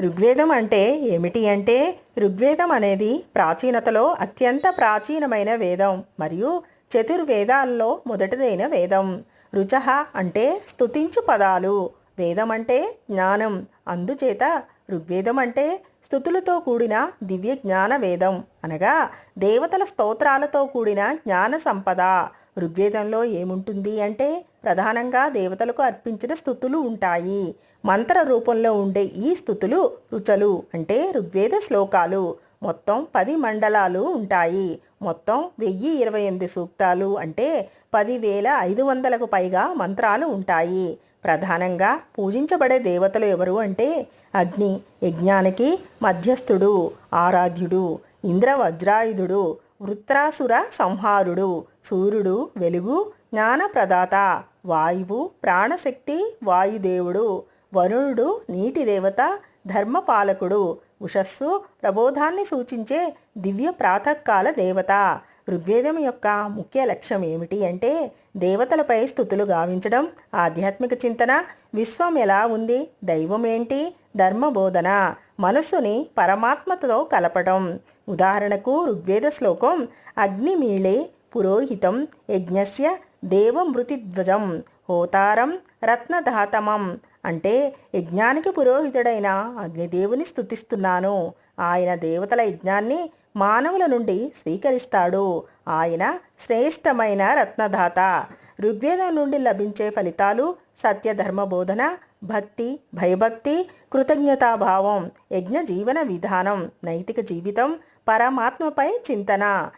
ఋగ్వేదం అంటే ఏమిటి అంటే ఋగ్వేదం అనేది ప్రాచీనతలో అత్యంత ప్రాచీనమైన వేదం మరియు చతుర్వేదాల్లో మొదటిదైన వేదం. రుచహ అంటే స్తుతించు పదాలు. వేదం అంటే జ్ఞానం. అందుచేత ఋగ్వేదం అంటే స్థుతులతో కూడిన దివ్య జ్ఞాన వేదం అనగా దేవతల స్తోత్రాలతో కూడిన జ్ఞాన సంపద. ఋగ్వేదంలో ఏముంటుంది అంటే ప్రధానంగా దేవతలకు అర్పించిన స్థుతులు ఉంటాయి. మంత్ర రూపంలో ఉండే ఈ స్థుతులు రుచలు అంటే ఋగ్వేద శ్లోకాలు. మొత్తం పది మండలాలు ఉంటాయి. మొత్తం వెయ్యి ఇరవై ఎనిమిది సూక్తాలు అంటే పదివేల ఐదు వందలకు పైగా మంత్రాలు ఉంటాయి. ప్రధానంగా పూజించబడే దేవతలు ఎవరు అంటే అగ్ని యజ్ఞానికి మధ్యస్థుడు ఆరాధ్యుడు ఇంద్ర వజ్రాయుధుడు వృత్రాసుర సంహారుడు సూర్యుడు వెలుగు జ్ఞానప్రదాత వాయువు ప్రాణశక్తి వాయుదేవుడు వరుణుడు నీటి దేవత ధర్మపాలకుడు ఉషస్సు ప్రబోధాన్ని సూచించే దివ్య ప్రాతకాల దేవత. ఋగ్వేదం యొక్క ముఖ్య లక్ష్యం ఏమిటి అంటే దేవతలపై స్థుతులు గావించడం ఆధ్యాత్మిక చింతన విశ్వం ఎలా ఉంది దైవం ఏంటి ధర్మబోధన మనస్సుని పరమాత్మతో కలపడం ఉదాహరణకు ఋగ్వేద శ్లోకం అగ్నిమీళే పురోహితం యజ్ఞస్య దేవమృతిధ్వజం హోతారం రత్నధాతమం అంటే యజ్ఞానికి పురోహితుడైన అగ్నిదేవుని స్థుతిస్తున్నాను ఆయన దేవతల యజ్ఞాన్ని మానవుల నుండి స్వీకరిస్తాడు. ఆయన శ్రేష్టమైన రత్నదాత. ఋగ్వేదం నుండి లభించే ఫలితాలు సత్యధర్మ బోధన భక్తి భయభక్తి కృతజ్ఞతాభావం యజ్ఞ జీవన విధానం నైతిక జీవితం పరమాత్మపై చింతన.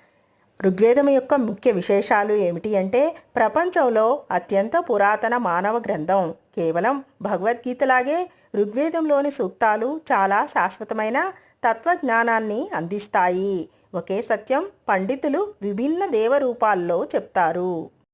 ఋగ్వేదం యొక్క ముఖ్య విశేషాలు ఏమిటి అంటే ప్రపంచంలో అత్యంత పురాతన మానవ గ్రంథం. కేవలం భగవద్గీతలాగే ఋగ్వేదంలోని సూక్తాలు చాలా శాశ్వతమైన తత్వజ్ఞానాన్ని అందిస్తాయి. ఒకే సత్యం పండితులు విభిన్న దేవరూపాల్లో చెప్తారు.